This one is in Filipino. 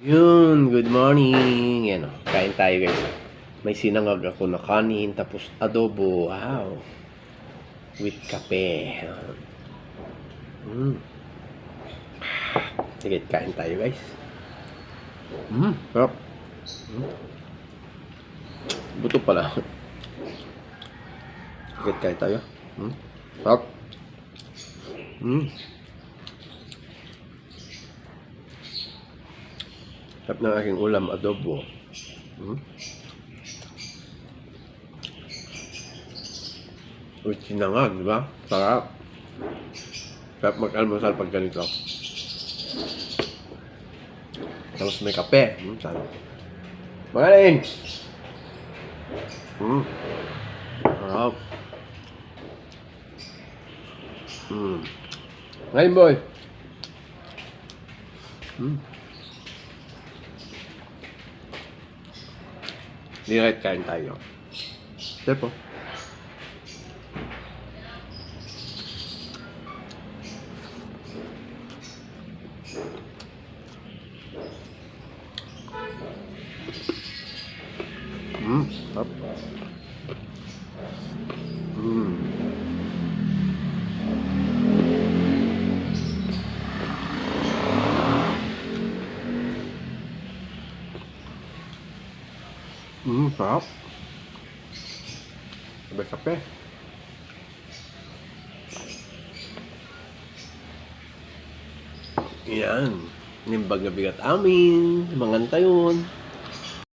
Yun, good morning. Yan o, kain tayo guys. May sinangag ako na kanin, tapos adobo. Wow. With kape. Mm. Sige, kain tayo guys. Mm, sarap. Mm. Buto pala. Sige, kain tayo. Mm. Sarap. Mm. Sarap ng aking ulam, adobo. Hmm? Uy, sinangag, di ba? Sarap. Sarap mag-almusal pag ganito. Tapos may kape. Hmm, sarap. Magaling! Hmm. Sarap. Hmm. Ngayon, boy. Hmm. Direct kain tayo. Tepo. Hmm, sarap. Hmm. Hmm, sarap. Sabay kape. Yan. Nimbag na bigat amin. Mangantayon.